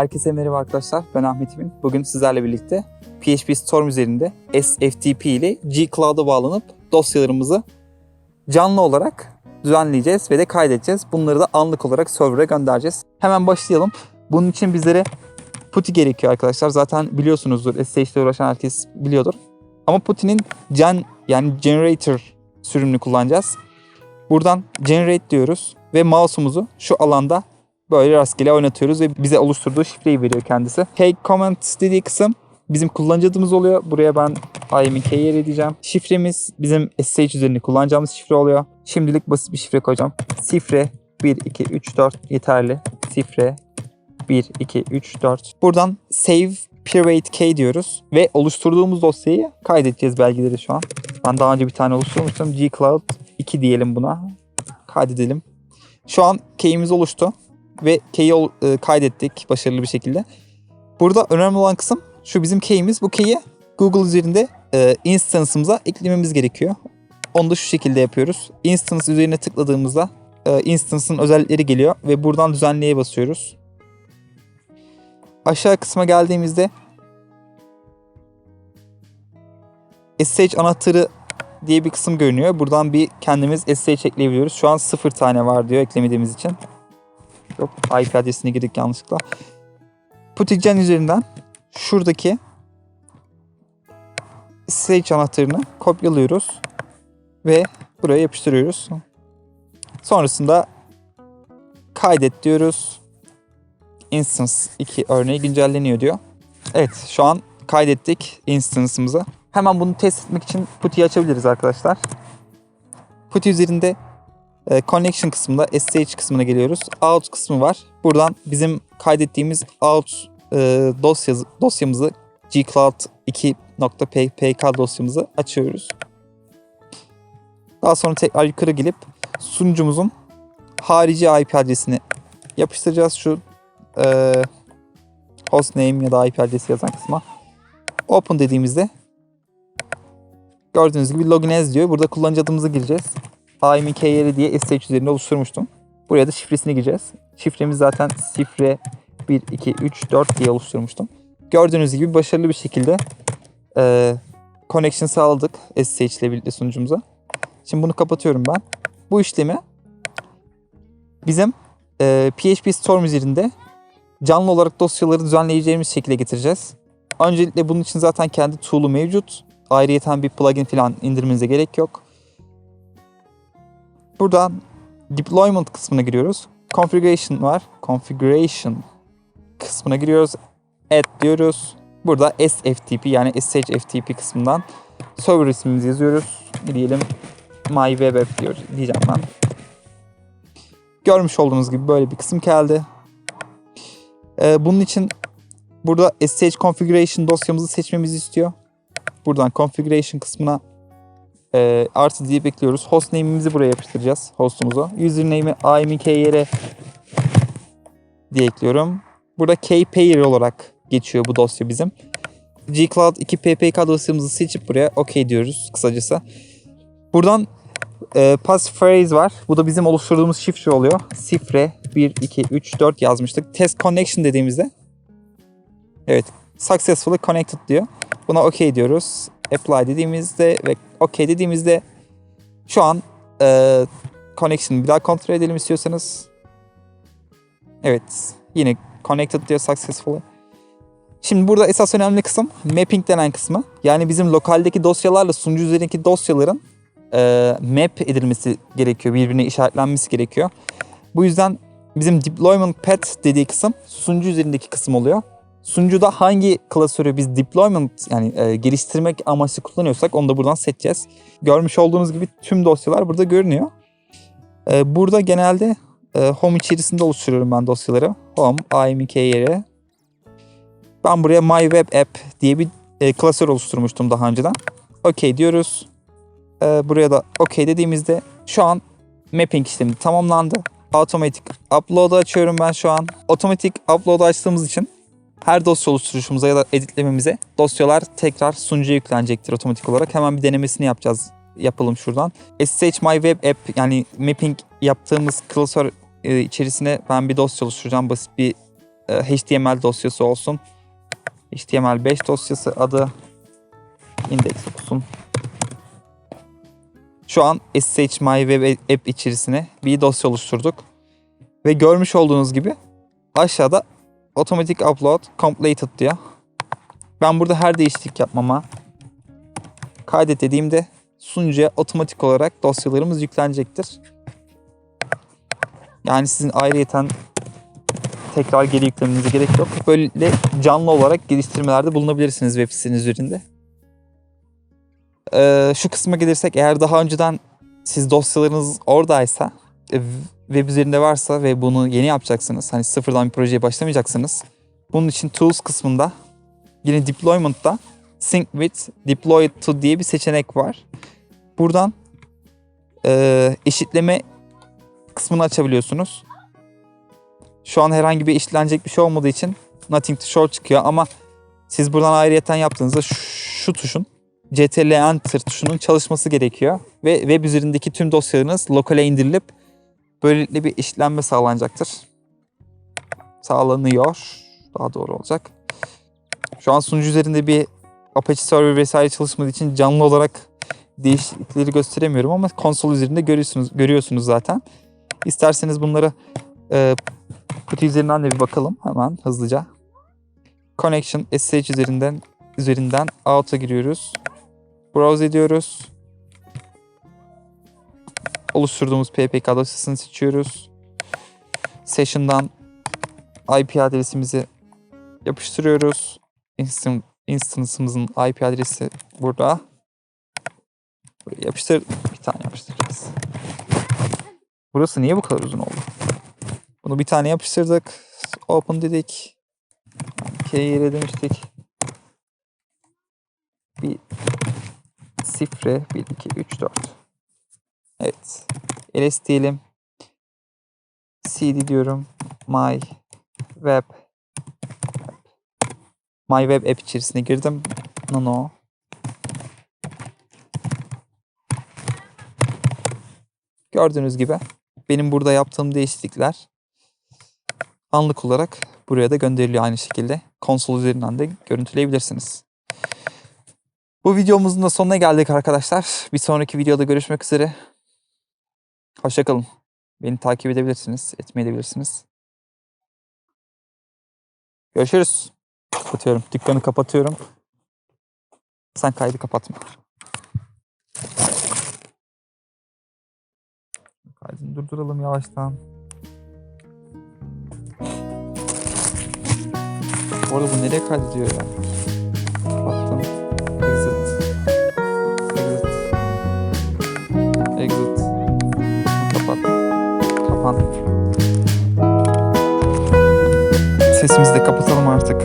Herkese merhaba arkadaşlar. Ben Ahmet İmin. Bugün sizlerle birlikte PHP Storm üzerinde SFTP ile G-Cloud'a bağlanıp dosyalarımızı canlı olarak düzenleyeceğiz ve de kaydedeceğiz. Bunları da anlık olarak server'a göndereceğiz. Hemen başlayalım. Bunun için bizlere PuTTY gerekiyor arkadaşlar. Zaten biliyorsunuzdur. SSH ile uğraşan herkes biliyordur. Ama PuTTY'nin gen yani generator sürümünü kullanacağız. Buradan generate diyoruz ve mouse'umuzu şu alanda böyle rastgele oynatıyoruz ve bize oluşturduğu şifreyi veriyor kendisi. Hey comment dediği kısım bizim kullanıcı adımız oluyor. Buraya ben IMK yer edeceğim. Şifremiz bizim SSH üzerinde kullanacağımız şifre oluyor. Şimdilik basit bir şifre koyacağım. Şifre 1, 2, 3, 4 yeterli. Şifre 1, 2, 3, 4. Buradan save private key diyoruz ve oluşturduğumuz dosyayı kaydedeceğiz belgeleri şu an. Ben daha önce bir tane oluşturmuştum. G-Cloud 2 diyelim buna. Kaydedelim. Şu an key'imiz oluştu ve key'i e, kaydettik başarılı bir şekilde. Burada önemli olan kısım şu bizim key'imiz. Bu key'i Google üzerinde e, instance'ımıza eklememiz gerekiyor. Onu da şu şekilde yapıyoruz. Instance üzerine tıkladığımızda e, instance'ın özellikleri geliyor ve buradan düzenleye basıyoruz. Aşağı kısma geldiğimizde SSH anahtarı diye bir kısım görünüyor. Buradan bir kendimiz SSH ekleyebiliyoruz. Şu an sıfır tane var diyor eklemediğimiz için. Yok IP adresine girdik yanlışlıkla. Putigen üzerinden şuradaki SSH anahtarını kopyalıyoruz ve buraya yapıştırıyoruz. Sonrasında kaydet diyoruz. Instance 2 örneği güncelleniyor diyor. Evet şu an kaydettik instance'ımızı. Hemen bunu test etmek için PuTTY'yi açabiliriz arkadaşlar. PuTTY üzerinde connection kısmında SSH kısmına geliyoruz. Out kısmı var. Buradan bizim kaydettiğimiz out e, dosya, dosyamızı gcloud 2.pk dosyamızı açıyoruz. Daha sonra tekrar yukarı gelip sunucumuzun harici IP adresini yapıştıracağız şu e, hostname ya da IP adresi yazan kısma. Open dediğimizde gördüğünüz gibi login as diyor. Burada kullanıcı adımızı gireceğiz. AMK yeri diye SSH üzerinde oluşturmuştum. Buraya da şifresini gireceğiz. Şifremiz zaten şifre 1, 2, 3, 4 diye oluşturmuştum. Gördüğünüz gibi başarılı bir şekilde e, connection sağladık SSH ile birlikte sunucumuza. Şimdi bunu kapatıyorum ben. Bu işlemi bizim e, PHP Storm üzerinde canlı olarak dosyaları düzenleyeceğimiz şekilde getireceğiz. Öncelikle bunun için zaten kendi tool'u mevcut. Ayrıyeten bir plugin falan indirmenize gerek yok. Buradan deployment kısmına giriyoruz. Configuration var. Configuration kısmına giriyoruz. Add diyoruz. Burada SFTP yani SHFTP kısmından server ismimizi yazıyoruz. Ne diyelim my web app diyor, diyeceğim ben. Görmüş olduğunuz gibi böyle bir kısım geldi. Ee, bunun için burada SSH configuration dosyamızı seçmemizi istiyor. Buradan configuration kısmına e, artı diye bekliyoruz. Hostname'imizi buraya yapıştıracağız hostumuza. Username'i amkyr diye ekliyorum. Burada kpayer olarak geçiyor bu dosya bizim. gcloud 2 ppk dosyamızı seçip buraya OK diyoruz kısacası. Buradan e, passphrase var. Bu da bizim oluşturduğumuz şifre oluyor. Şifre 1, 2, 3, 4 yazmıştık. Test connection dediğimizde evet successfully connected diyor. Buna OK diyoruz. Apply dediğimizde ve OK dediğimizde şu an e, connection'ı bir daha kontrol edelim istiyorsanız. Evet. Yine connected diyor successfully. Şimdi burada esas önemli kısım mapping denen kısmı. Yani bizim lokaldeki dosyalarla sunucu üzerindeki dosyaların e, map edilmesi gerekiyor. Birbirine işaretlenmesi gerekiyor. Bu yüzden bizim deployment path dediği kısım sunucu üzerindeki kısım oluyor. Sunucuda hangi klasörü biz deployment yani e, geliştirmek amaçlı kullanıyorsak onu da buradan seçeceğiz. Görmüş olduğunuz gibi tüm dosyalar burada görünüyor. E, burada genelde e, home içerisinde oluşturuyorum ben dosyaları. Home, AMK yeri. Ben buraya My Web App diye bir e, klasör oluşturmuştum daha önceden. OK diyoruz. E, buraya da OK dediğimizde şu an mapping işlemi tamamlandı. Automatic Upload'u açıyorum ben şu an. Otomatik Upload'u açtığımız için her dosya oluşturuşumuza ya da editlememize dosyalar tekrar sunucuya yüklenecektir otomatik olarak. Hemen bir denemesini yapacağız. Yapalım şuradan. SSH My Web App yani mapping yaptığımız klasör e, içerisine ben bir dosya oluşturacağım. Basit bir e, HTML dosyası olsun. HTML5 dosyası adı index olsun. Şu an SSH My Web App içerisine bir dosya oluşturduk. Ve görmüş olduğunuz gibi aşağıda Automatic Upload Completed diyor. Ben burada her değişiklik yapmama kaydet dediğimde sunucuya otomatik olarak dosyalarımız yüklenecektir. Yani sizin ayrıyeten tekrar geri yüklemenize gerek yok. Böyle canlı olarak geliştirmelerde bulunabilirsiniz web siteniz üzerinde. Ee, şu kısma gelirsek eğer daha önceden siz dosyalarınız oradaysa e, web üzerinde varsa ve bunu yeni yapacaksınız. Hani sıfırdan bir projeye başlamayacaksınız. Bunun için tools kısmında yine deployment'ta sync with deploy to diye bir seçenek var. Buradan e, eşitleme kısmını açabiliyorsunuz. Şu an herhangi bir eşitlenecek bir şey olmadığı için nothing to show çıkıyor ama siz buradan ayrıyeten yaptığınızda şu, şu tuşun CTRL Enter tuşunun çalışması gerekiyor ve web üzerindeki tüm dosyalarınız lokale indirilip böylelikle bir eşitlenme sağlanacaktır. Sağlanıyor. Daha doğru olacak. Şu an sunucu üzerinde bir Apache Server vesaire çalışmadığı için canlı olarak değişiklikleri gösteremiyorum ama konsol üzerinde görüyorsunuz görüyorsunuz zaten. İsterseniz bunları e, kutu üzerinden de bir bakalım hemen hızlıca. Connection SSH üzerinden üzerinden out'a giriyoruz. Browse ediyoruz. Oluşturduğumuz PPK dosyasını seçiyoruz. Session'dan IP adresimizi yapıştırıyoruz. Instant, instance'ımızın IP adresi burada. Buraya yapıştır. Bir tane yapıştıracağız. Burası niye bu kadar uzun oldu? Bunu bir tane yapıştırdık. Open dedik. K'ye demiştik. Bir sifre 1, 2, 3, 4. Evet. ls diyelim. cd diyorum. My web My web app içerisine girdim. Nano. Gördüğünüz gibi benim burada yaptığım değişiklikler anlık olarak buraya da gönderiliyor aynı şekilde. Konsol üzerinden de görüntüleyebilirsiniz. Bu videomuzun da sonuna geldik arkadaşlar. Bir sonraki videoda görüşmek üzere. Hoşçakalın. Beni takip edebilirsiniz, etmeyebilirsiniz. Görüşürüz. Kapatıyorum. Dükkanı kapatıyorum. Sen kaydı kapatma. Kaydını durduralım yavaştan. Bu arada bu nereye kaydediyor ya? Kapattım. Kapan. Sesimizi de kapatalım artık.